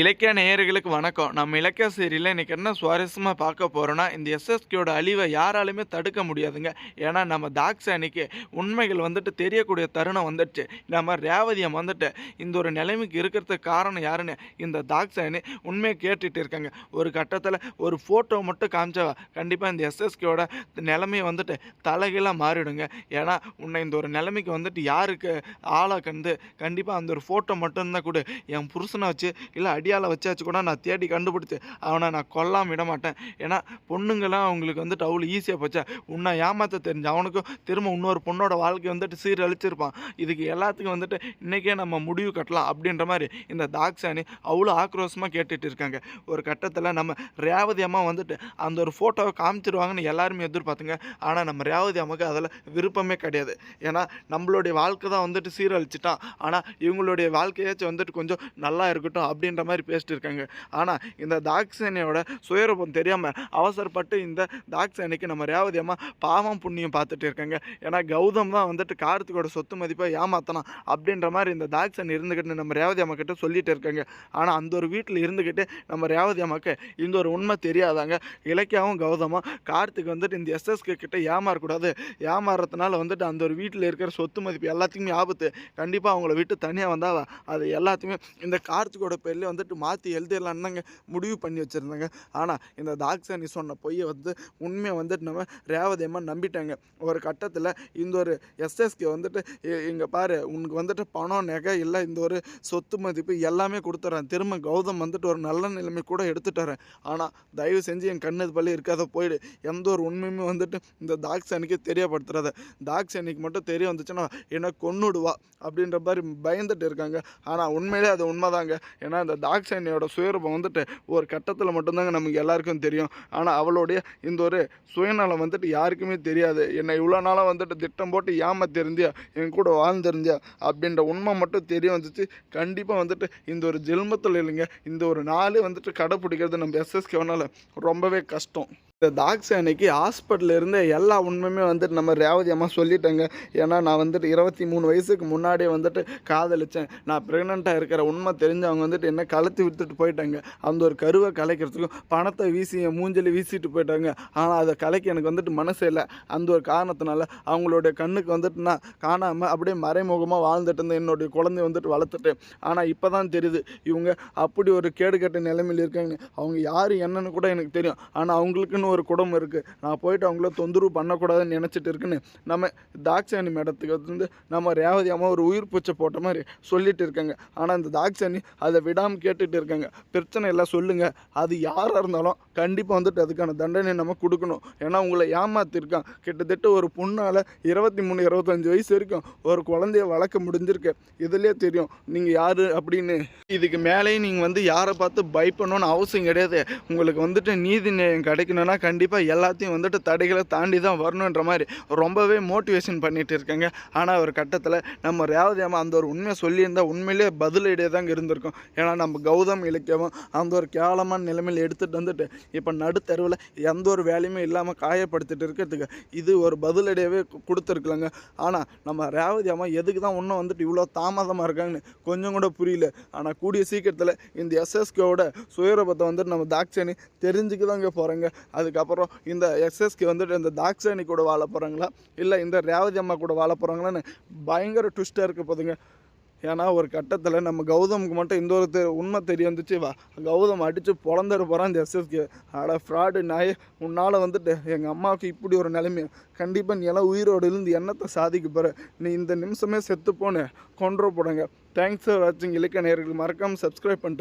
இலக்கிய நேயர்களுக்கு வணக்கம். நம்ம இலக்கிய சீரியலில் இன்றைக்கி என்ன சுவாரஸ்யமாக பார்க்க போகிறோன்னா இந்த எஸ்எஸ்கேயோட அழிவை யாராலுமே தடுக்க முடியாதுங்க. ஏன்னா நம்ம தாக்ஸானிக்கு உண்மைகள் வந்துட்டு தெரியக்கூடிய தருணம் வந்துடுச்சு. நம்ம ரேவதியம் வந்துட்டு இந்த ஒரு நிலைமைக்கு இருக்கிறதுக்கு காரணம் யாருன்னு இந்த தாக்ஸானி உண்மையை கேட்டுட்டு இருக்காங்க. ஒரு கட்டத்தில் ஒரு ஃபோட்டோ மட்டும் காமிச்சவா கண்டிப்பாக இந்த எஸ்எஸ்கேயோட நிலைமையை வந்துட்டு தலைகீழாக மாறிடுங்க. ஏன்னா உன்னை இந்த ஒரு நிலைமைக்கு வந்துட்டு யாருக்கு ஆளாக்கந்து கண்டிப்பாக அந்த ஒரு ஃபோட்டோ மட்டும்தான் கூட. என் புருஷனை வச்சு இல்லை அடியால் வச்சாச்சு கூட நான் தேடி கண்டுபிடிச்சி அவனை நான் கொல்லாமல் விட மாட்டேன் ஏன்னா பொண்ணுங்களாம் அவங்களுக்கு வந்துட்டு அவ்வளோ ஈஸியாக போச்சா உன்னை ஏமாற்ற தெரிஞ்சு அவனுக்கும் திரும்ப இன்னொரு பொண்ணோட வாழ்க்கை வந்துட்டு சீரழிச்சிருப்பான். இதுக்கு எல்லாத்துக்கும் வந்துட்டு இன்றைக்கே நம்ம முடிவு கட்டலாம் அப்படின்ற மாதிரி இந்த தாக்ஸானி அவ்வளோ ஆக்ரோஷமாக கேட்டுட்டு இருக்காங்க. ஒரு கட்டத்தில் நம்ம ரேவதி அம்மா வந்துட்டு அந்த ஒரு ஃபோட்டோவை காமிச்சிருவாங்கன்னு எல்லாருமே எதிர்பார்த்துங்க. ஆனால் நம்ம ரேவதி அம்மாவுக்கு அதில் விருப்பமே கிடையாது. ஏன்னா நம்மளுடைய வாழ்க்கை தான் வந்துட்டு சீரழிச்சிட்டான். ஆனால் இவங்களுடைய வாழ்க்கையாச்சும் வந்துட்டு கொஞ்சம் நல்லா இருக்கட்டும் அப்படின்ற மாதிரி மாதிரி பேசிட்டு இருக்காங்க. ஆனால் இந்த தாக்சேனையோட சுயரூபம் தெரியாமல் அவசரப்பட்டு இந்த தாக்சேனைக்கு நம்ம ரேவதி அம்மா பாவம் புண்ணியம் பார்த்துட்டு இருக்காங்க. ஏன்னா கௌதம் தான் வந்துட்டு கார்த்திகோட சொத்து மதிப்பை ஏமாத்தலாம் அப்படின்ற மாதிரி இந்த தாக்சன் இருந்துக்கிட்டு நம்ம ரேவதி அம்மா கிட்ட சொல்லிட்டு இருக்காங்க. ஆனால் அந்த ஒரு வீட்டில் இருந்துக்கிட்டு நம்ம ரேவதி அம்மாவுக்கு இந்த ஒரு உண்மை தெரியாதாங்க. இலக்கியாவும் கௌதமும் கார்த்திக் வந்துட்டு இந்த எஸ்எஸ்கே கிட்ட ஏமாறக்கூடாது. ஏமாறதுனால வந்துட்டு அந்த ஒரு வீட்டில் இருக்கிற சொத்து மதிப்பு எல்லாத்துக்குமே ஆபத்து. கண்டிப்பாக அவங்கள விட்டு தனியாக வந்தால் அது எல்லாத்தையுமே இந்த கார்த்திகோட பேர்லேயே வந்துட்டு மாற்றி எழுதிடலான்னு தாங்க முடிவு பண்ணி வச்சுருந்தாங்க. ஆனால் இந்த தாக்ஸானி சொன்ன பொய்யை வந்து உண்மையை வந்துட்டு நம்ம ரேவதியமாக நம்பிட்டாங்க. ஒரு கட்டத்தில் இந்த ஒரு எஸ்எஸ்கே வந்துட்டு இங்கே பாரு உனக்கு வந்துட்டு பணம் நகை இல்லை இந்த ஒரு சொத்து மதிப்பு எல்லாமே கொடுத்துட்றேன் திரும்ப கௌதம் வந்துட்டு ஒரு நல்ல நிலைமை கூட எடுத்துட்டுறேன் ஆனால் தயவு செஞ்சு என் கண்ணு பள்ளி இருக்காத போயிடு. எந்த ஒரு உண்மையுமே வந்துட்டு இந்த தாக்ஸானிக்கு தெரியப்படுத்துறத. தாக்ஸானிக்கு மட்டும் தெரிய வந்துச்சுன்னா என்னை கொன்னுடுவா அப்படின்ற மாதிரி பயந்துட்டு இருக்காங்க. ஆனால் உண்மையிலே அது உண்மைதாங்க. ஏன்னா இந்த தாக்ஷானியோட சுயரூபம் வந்துட்டு ஒரு கட்டத்தில் மட்டும்தாங்க நமக்கு எல்லாருக்கும் தெரியும். ஆனால் அவளுடைய இந்த ஒரு சுயநலம் வந்துட்டு யாருக்குமே தெரியாது. என்னை இவ்வளோ நாளாக வந்துட்டு திட்டம் போட்டு ஏமாத்திருந்தியா? என் கூட வாழ்ந்திருந்தியா? அப்படின்ற உண்மை மட்டும் தெரிய வந்துச்சு. கண்டிப்பாக வந்துட்டு இந்த ஒரு ஜென்மத்தில் இல்லைங்க. இந்த ஒரு நாளே வந்துட்டு கடைப்பிடிக்கிறது நம்ம எஸ்எஸ்கேவனால் ரொம்பவே கஷ்டம். இந்த டாக்ஸ் அன்னைக்கு ஹாஸ்பிட்டலில் இருந்து எல்லா உண்மையுமே வந்துட்டு நம்ம ரேவதி அம்மா சொல்லிட்டேங்க. ஏன்னா நான் வந்துட்டு இருபத்தி மூணு வயசுக்கு முன்னாடியே வந்துட்டு காதலிச்சேன். நான் ப்ரெக்னெண்ட்டாக இருக்கிற உண்மை தெரிஞ்சு அவங்க வந்துட்டு என்ன கலத்து விட்டுட்டு போயிட்டாங்க. அந்த ஒரு கருவை கலைக்கிறதுக்கும் பணத்தை வீசி என் மூஞ்சில வீசிட்டு போயிட்டாங்க. ஆனால் அதை கலைக்க எனக்கு வந்துட்டு மனசே இல்லை. அந்த ஒரு காரணத்தினால அவங்களுடைய கண்ணுக்கு வந்துட்டு நான் காணாமல் அப்படியே மறைமுகமாக வாழ்ந்துட்டு இருந்தேன் என்னுடைய குழந்தைய வந்துட்டு வளர்த்துட்டேன். ஆனால் இப்போ தான் தெரியுது. இவங்க அப்படி ஒரு கேடுகட்ட நிலைமையில் இருக்காங்க. அவங்க யார் என்னன்னு கூட எனக்கு தெரியும். ஆனால் அவங்களுக்குன்னு ஒரு குடும்பம் இருக்குது நான் போயிட்டு அவங்கள தொந்தரவு பண்ணக்கூடாதுன்னு நினச்சிட்டு இருக்குன்னு நம்ம தாக்ஷானி மேடத்துக்கு வந்து நம்ம ரேவதி அம்மா ஒரு உயிர் பூச்சை போட்ட மாதிரி சொல்லிட்டு இருக்காங்க. ஆனால் இந்த தாக்ஷானி அதை விடாமல் கேட்டுட்டு இருக்காங்க. பிரச்சனை எல்லாம் சொல்லுங்கள் அது யாராக இருந்தாலும் கண்டிப்பாக வந்துட்டு அதுக்கான தண்டனை நம்ம கொடுக்கணும். ஏன்னா உங்களை ஏமாத்திருக்கான். கிட்டத்தட்ட ஒரு பொண்ணால் இருபத்தி மூணு இருபத்தஞ்சி வயசு வரைக்கும் ஒரு குழந்தைய வளர்க்க முடிஞ்சிருக்கு. இதுலேயே தெரியும் நீங்கள் யார் அப்படின்னு. இதுக்கு மேலேயும் நீங்கள் வந்து யாரை பார்த்து பயப்படணும்னு அவசியம் கிடையாது. உங்களுக்கு வந்துட்டு நீதி நியாயம் கிடைக்கணும்னா கண்டிப்பாக எல்லாத்தையும் வந்துட்டு தடைகளை தாண்டி தான் வரணுன்ற மாதிரி ரொம்பவே மோட்டிவேஷன் பண்ணிட்டு இருக்காங்க. ஆனால் ஒரு கட்டத்தில் நம்ம ரேவதி அம்மா அந்த ஒரு உண்மையை சொல்லியிருந்தால் உண்மையிலே பதிலடியே தாங்க இருந்திருக்கும். ஏன்னா நம்ம கௌதம் இலக்கியமும் அந்த ஒரு கேவலமான நிலைமையில் எடுத்துகிட்டு வந்துட்டு இப்போ நடுத்தருவில் எந்த ஒரு வேலையுமே இல்லாமல் காயப்படுத்திட்டு இருக்கிறதுக்கு இது ஒரு பதிலடியாகவே கொடுத்துருக்கலாங்க. ஆனால் நம்ம ரேவதி அம்மா எதுக்கு தான் இன்னும் வந்துட்டு இவ்வளோ தாமதமாக இருக்காங்கன்னு கொஞ்சம் கூட புரியல. ஆனால் கூடிய சீக்கிரத்தில் இந்த எஸ்எஸ்கேவோட சுயரூபத்தை வந்துட்டு நம்ம தாக்சனி தெரிஞ்சுக்க தாங்க போகிறாங்க அதுக்கப்புறம் இந்த எஸ்எஸ்கே வந்துட்டு இந்த தாக்ஷானி கூட வாழ போகிறாங்களா இல்லை இந்த ரேவதி அம்மா கூட வாழ போகிறாங்களான்னு பயங்கர ட்விஸ்ட்டாக இருக்க போதுங்க ஏன்னா ஒரு கட்டத்தில் நம்ம கௌதமுக்கு மட்டும் இந்த ஒரு உண்மை தெரிய வந்துச்சு வா. கௌதம் அடித்து பிறந்துட போகிறான் இந்த எஸ்எஸ்கே. அட ஃப்ராடு நாய். உன்னால் வந்துட்டு எங்கள் அம்மாவுக்கு இப்படி ஒரு நிலைமை. கண்டிப்பாக நீ எல்லாம் உயிரோடு இருந்து எண்ணத்தை சாதிக்க போகிற நீ இந்த நிமிஷமே செத்து போன கொன்று போடுங்க. தேங்க்ஸ் ஃபார் வாட்சிங் இலக்கிய நேர்களுக்கு மறக்காமல் சப்ஸ்கிரைப் பண்ணிட்டு